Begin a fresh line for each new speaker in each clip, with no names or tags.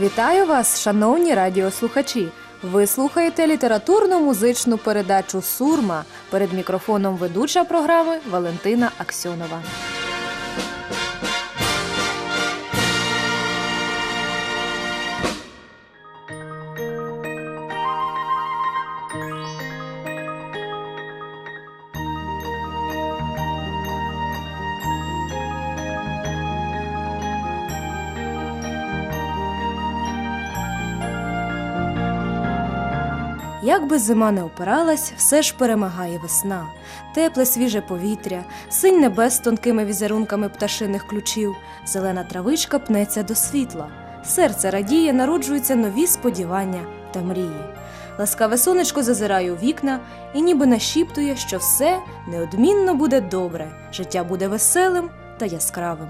Вітаю вас, шановні радіослухачі! Ви слухаєте літературно-музичну передачу Сурма. Перед мікрофоном ведуча програми Валентина Аксьонова. Як би зима не опиралась, все ж перемагає весна. Тепле свіже повітря, синь небес з тонкими візерунками пташиних ключів, зелена травичка пнеться до світла. Серце радіє, народжуються нові сподівання та мрії. Ласкаве сонечко зазирає у вікна і ніби нашіптує, що все неодмінно буде добре, життя буде веселим та яскравим.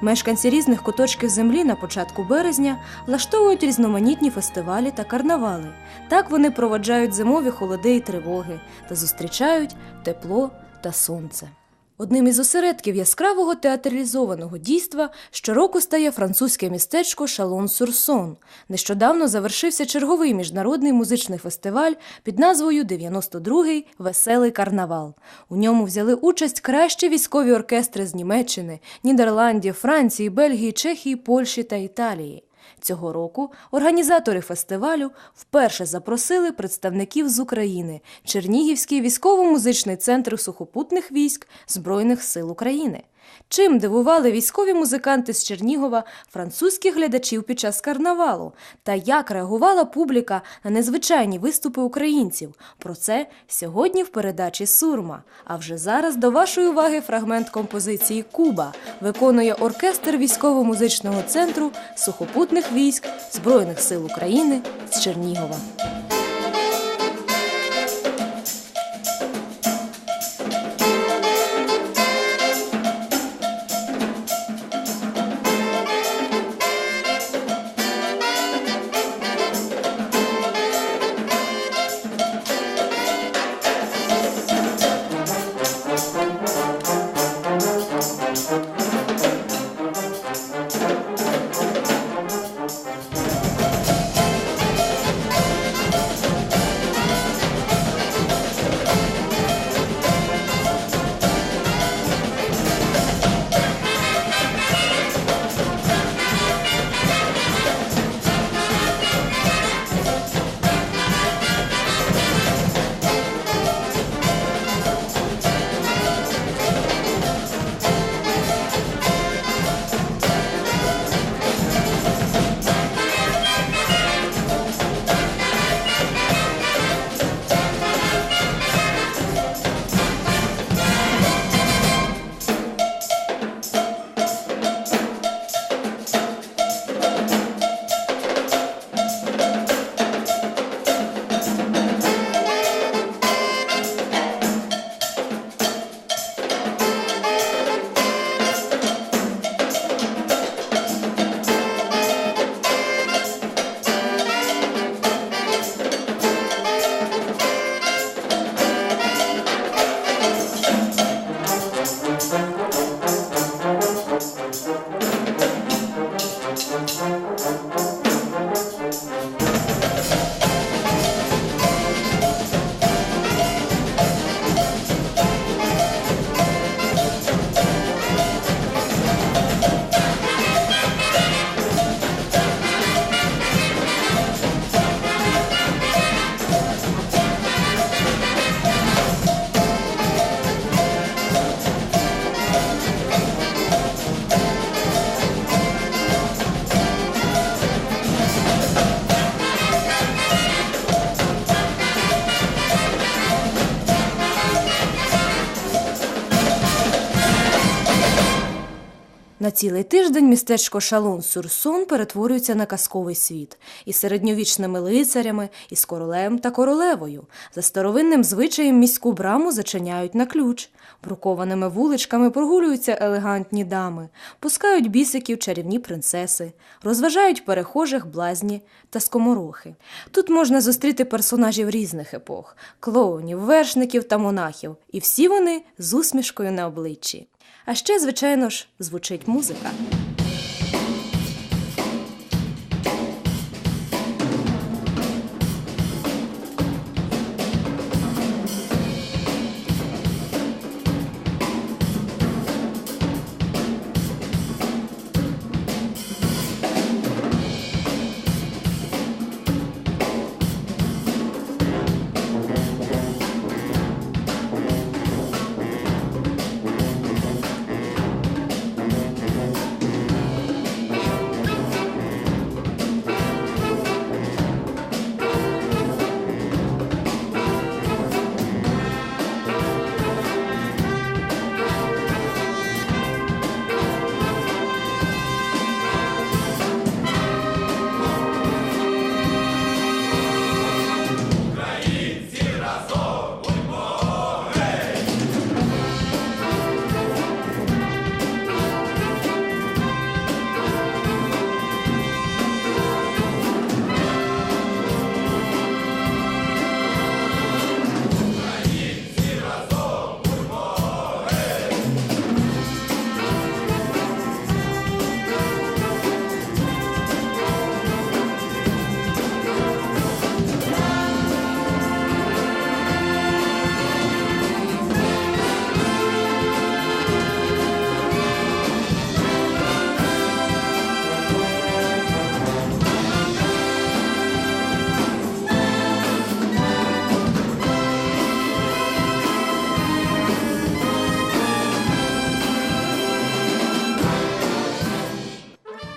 Мешканці різних куточків землі на початку березня влаштовують різноманітні фестивалі та карнавали. Так вони проводжають зимові холоди і тривоги та зустрічають тепло та сонце. Одним із осередків яскравого театралізованого дійства щороку стає французьке містечко Шалон-Сурсон. Нещодавно завершився черговий міжнародний музичний фестиваль під назвою «92-й Веселий карнавал. У ньому взяли участь кращі військові оркестри з Німеччини, Нідерландів, Франції, Бельгії, Чехії, Польщі та Італії. Цього року організатори фестивалю вперше запросили представників з України Чернігівський військово-музичний центр сухопутних військ Збройних сил України. Чим дивували військові музиканти з Чернігова французьких глядачів під час карнавалу та як реагувала публіка на незвичайні виступи українців? Про це сьогодні в передачі Сурма. А вже зараз до вашої уваги фрагмент композиції Куба виконує оркестр військово-музичного центру сухопутних військ Збройних сил України з Чернігова. Цілий тиждень містечко Шалон-Сюрсон перетворюється на казковий світ із середньовічними лицарями, із королем та королевою. За старовинним звичаєм міську браму зачиняють на ключ. Брукованими вуличками прогулюються елегантні дами, пускають бісиків чарівні принцеси, розважають перехожих блазні та скоморохи. Тут можна зустріти персонажів різних епох клоунів, вершників та монахів, і всі вони з усмішкою на обличчі. А ще, звичайно ж, звучить музика.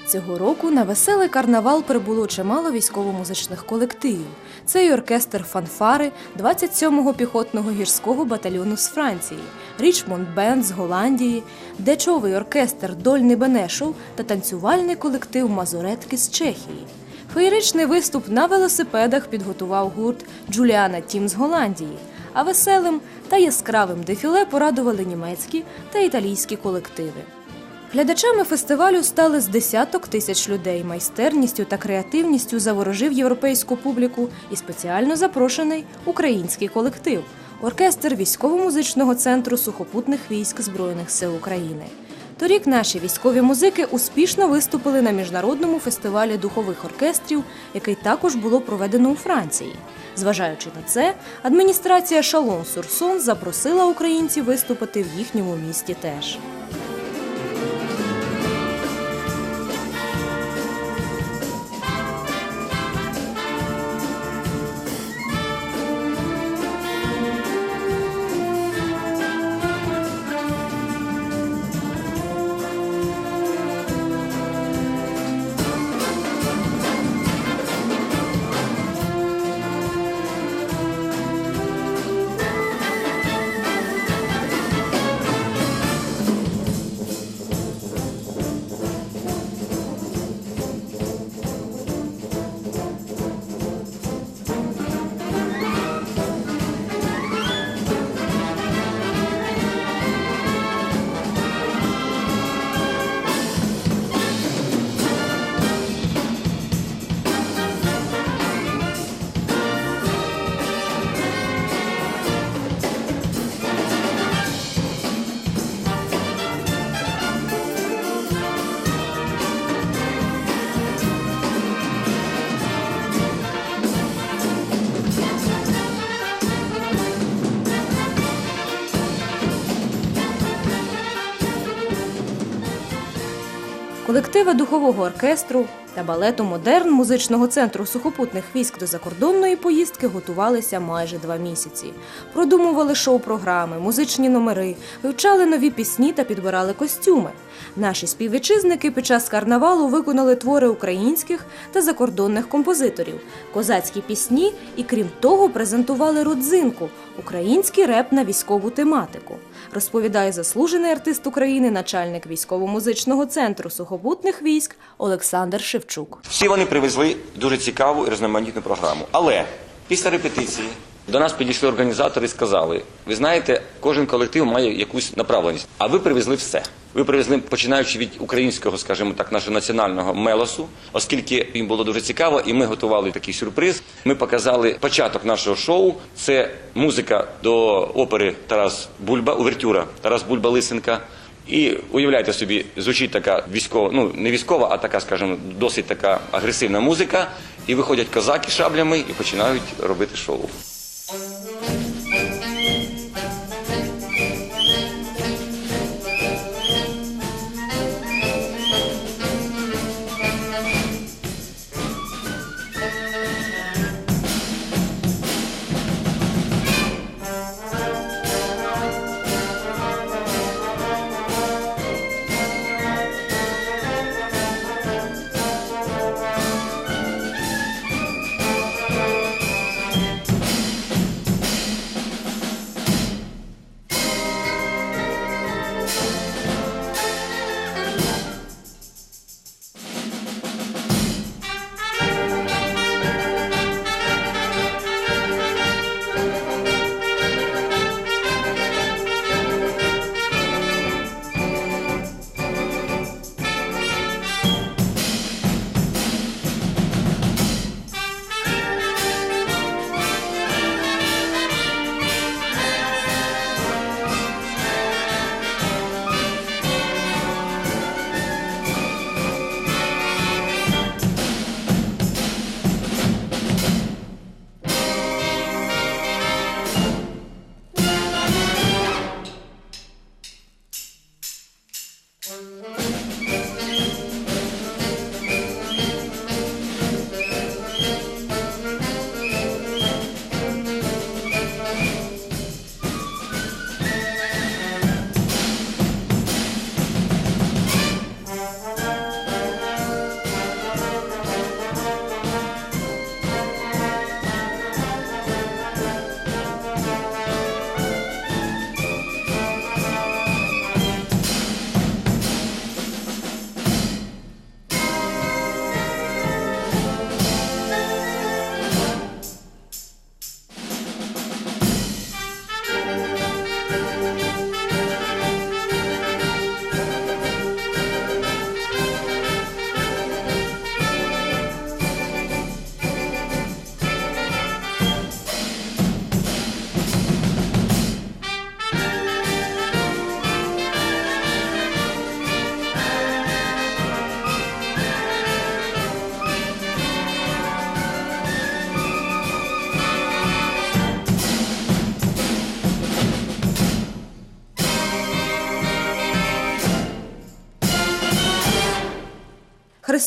Цього року на веселий карнавал прибуло чимало військово-музичних колективів. Це й оркестр фанфари 27-го піхотного гірського батальйону з Франції, Річмонд Бенд з Голландії, дечовий оркестр Дольний Бенешов та танцювальний колектив Мазуретки з Чехії. Феєричний виступ на велосипедах підготував гурт Джуліана Тім з Голландії, а веселим та яскравим дефіле порадували німецькі та італійські колективи. Глядачами фестивалю стали з десяток тисяч людей. Майстерністю та креативністю заворожив європейську публіку і спеціально запрошений український колектив оркестр військово-музичного центру сухопутних військ Збройних сил України. Торік наші військові музики успішно виступили на міжнародному фестивалі духових оркестрів, який також було проведено у Франції. Зважаючи на це, адміністрація Шалон Сурсон запросила українців виступити в їхньому місті теж. Колективи духового оркестру та балету Модерн музичного центру сухопутних військ до закордонної поїздки готувалися майже два місяці. Продумували шоу-програми, музичні номери, вивчали нові пісні та підбирали костюми. Наші співвітчизники під час карнавалу виконали твори українських та закордонних композиторів, козацькі пісні і, крім того, презентували родзинку український реп на військову тематику. Розповідає заслужений артист України, начальник військово-музичного центру сухопутних військ Олександр Шевчук.
Всі вони привезли дуже цікаву і різноманітну програму. Але після репетиції до нас підійшли організатори і сказали: ви знаєте, кожен колектив має якусь направленість, а ви привезли все. Ви привезли, починаючи від українського, скажімо так, нашого національного мелосу, оскільки їм було дуже цікаво, і ми готували такий сюрприз. Ми показали початок нашого шоу. Це музика до опери Тарас Бульба, увертюра Тарас Бульба Лисенка. І уявляйте собі, звучить така військова, ну не військова, а така, скажімо, досить така агресивна музика. І виходять козаки шаблями і починають робити шоу.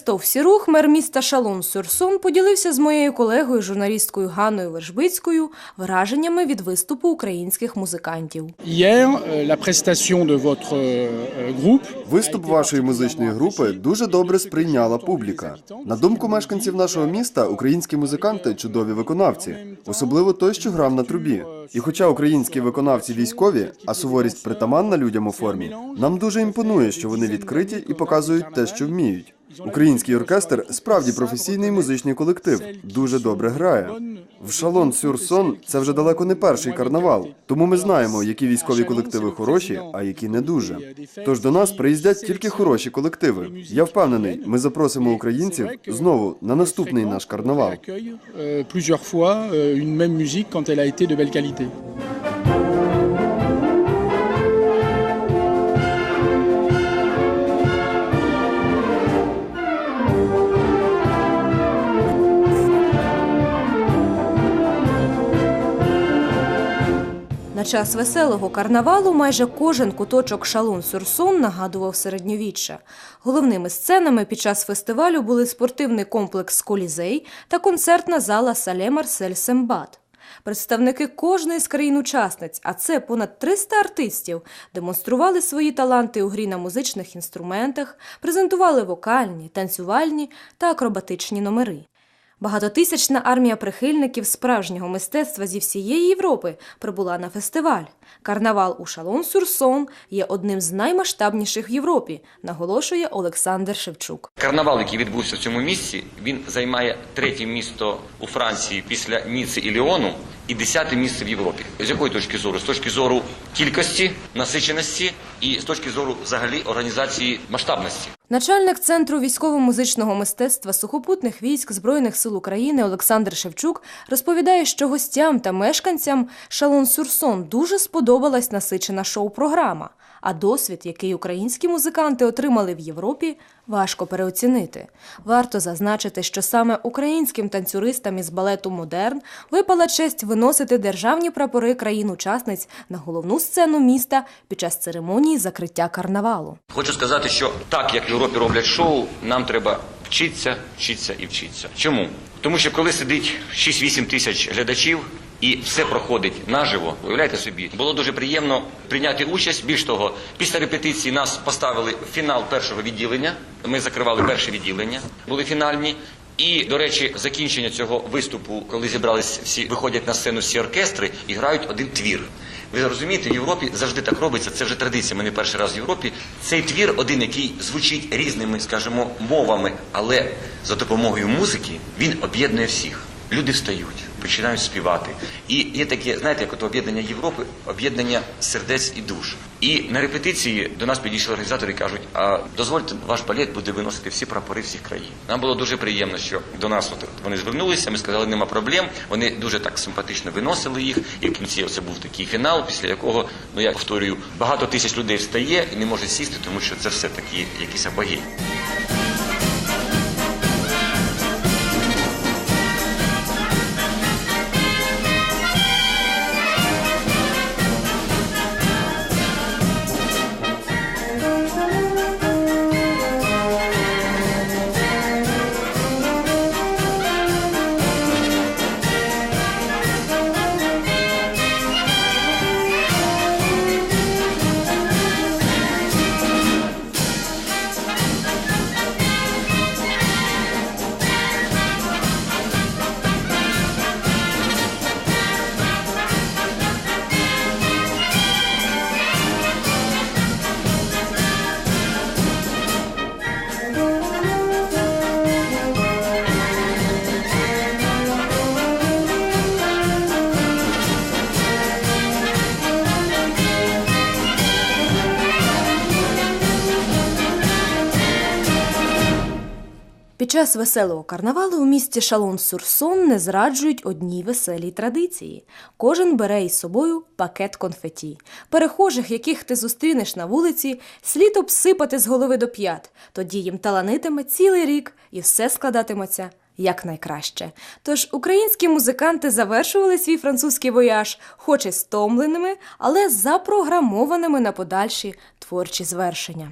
Христоф Сірух, мер міста Шалон-Сюрсон, поділився з моєю колегою, журналісткою Ганною Вершбицькою, враженнями від виступу українських музикантів.
Euh, groupe
Виступ вашої музичної групи дуже добре сприйняла публіка. На думку мешканців нашого міста, українські музиканти чудові виконавці, особливо той, що грав на трубі. І хоча українські виконавці військові, а суворість притаманна людям у формі, нам дуже імпонує, що вони відкриті і показують те, що вміють. Український оркестр справді професійний музичний колектив, дуже добре грає. В Шалон Сюрсон це вже далеко не перший карнавал, тому ми знаємо, які військові колективи хороші, а які не дуже. Тож до нас приїздять тільки хороші колективи. Я впевнений, ми запросимо українців знову на наступний наш карнавал.
На час веселого карнавалу майже кожен куточок Шалун-Сюрсон нагадував середньовіччя. Головними сценами під час фестивалю були спортивний комплекс Колізей та концертна зала Сале Марсель Сембат. Представники кожної з країн-учасниць, а це понад 300 артистів, демонстрували свої таланти у грі на музичних інструментах, презентували вокальні, танцювальні та акробатичні номери. Багатотисячна армія прихильників справжнього мистецтва зі всієї Європи прибула на фестиваль. Карнавал у Шалон-Сюрсон є одним з наймасштабніших в Європі, наголошує Олександр Шевчук.
Карнавал, який відбувся в цьому місці, він займає третє місто у Франції після Ніци і Ліону і десяте місце в Європі. З якої точки зору? З точки зору кількості, насиченості і з точки зору взагалі організації масштабності.
Начальник центру військово-музичного мистецтва сухопутних військ Збройних сил України Олександр Шевчук розповідає, що гостям та мешканцям Шалон-Сюрсон дуже сподобалась насичена шоу-програма. А досвід, який українські музиканти отримали в Європі, важко переоцінити. Варто зазначити, що саме українським танцюристам із балету Модерн випала честь виносити державні прапори країн-учасниць на головну сцену міста під час церемонії закриття карнавалу.
Хочу сказати, що так як в Європі роблять шоу, нам треба вчитися, вчитися і вчитися. Чому? Тому що коли сидить 6-8 тисяч глядачів і все проходить наживо, уявляєте собі, було дуже приємно прийняти участь. Більш того, після репетиції нас поставили в фінал першого відділення. Ми закривали перше відділення, були фінальні. І, до речі, закінчення цього виступу, коли зібрались всі, виходять на сцену всі оркестри і грають один твір. Ви розумієте, в Європі завжди так робиться. Це вже традиція. Ми не перший раз в Європі. Цей твір один, який звучить різними, скажімо, мовами, але за допомогою музики він об'єднує всіх. Люди встають, починають співати. І є таке, знаєте, як от об'єднання Європи, об'єднання сердець і душ. І на репетиції до нас підійшли організатори і кажуть: а дозвольте, ваш балет буде виносити всі прапори всіх країн. Нам було дуже приємно, що до нас от вони звернулися. Ми сказали, нема проблем. Вони дуже так симпатично виносили їх. І в кінці це був такий фінал, після якого, ну я повторюю, багато тисяч людей встає і не може сісти, тому що це все такі якісь апогеї.
Час веселого карнавалу у місті Шалон-Сюрсон не зраджують одній веселій традиції. Кожен бере із собою пакет конфеті. Перехожих, яких ти зустрінеш на вулиці, слід обсипати з голови до п'ят. Тоді їм таланитиме цілий рік і все складатиметься якнайкраще. Тож українські музиканти завершували свій французький вояж, хоч і стомленими, але запрограмованими на подальші творчі звершення.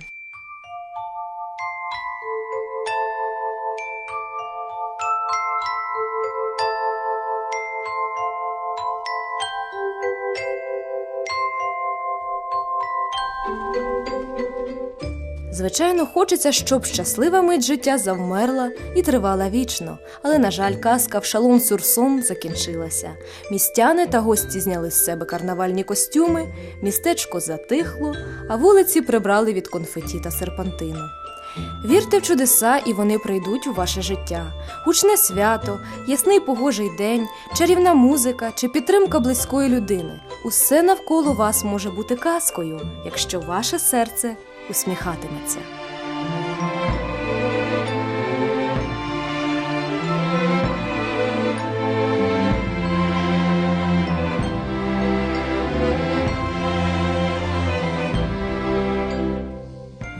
Звичайно, хочеться, щоб щаслива мить життя завмерла і тривала вічно. Але, на жаль, казка в шалон сюрсон закінчилася. Містяни та гості зняли з себе карнавальні костюми, містечко затихло, а вулиці прибрали від конфеті та серпантину. Вірте в чудеса, і вони прийдуть у ваше життя. Гучне свято, ясний погожий день, чарівна музика чи підтримка близької людини. Усе навколо вас може бути казкою, якщо ваше серце усміхатиметься.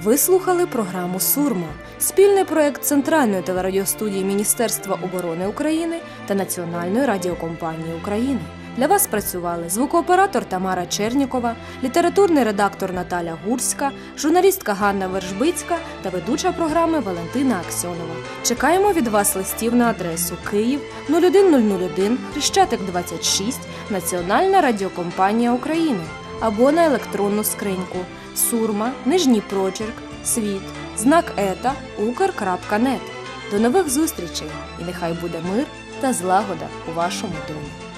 Ви слухали програму Сурма, спільний проект Центральної телерадіостудії Міністерства оборони України та Національної радіокомпанії України. Для вас працювали звукооператор Тамара Чернікова, літературний редактор Наталя Гурська, журналістка Ганна Вержбицька та ведуча програми Валентина Аксьонова. Чекаємо від вас листів на адресу Київ 01001 Хрещатик 26 Національна радіокомпанія України або на електронну скриньку сурма, нижній прочерк, світ, знак ета, укр.нет. До нових зустрічей і нехай буде мир та злагода у вашому домі.